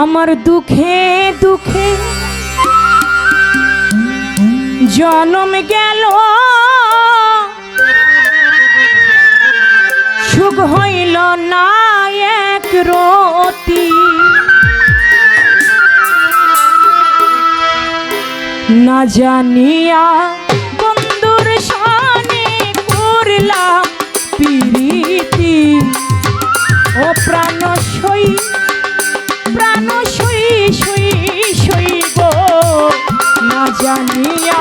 আমার দুঃখে দুঃখে জনম গেল। সুখ হইল না এক রতি। না জানিয়া বন্ধুর সানে করলাম পিরিতি। ও প্রাণ সই প্রাণ শুই শুই সই গো না জানিয়া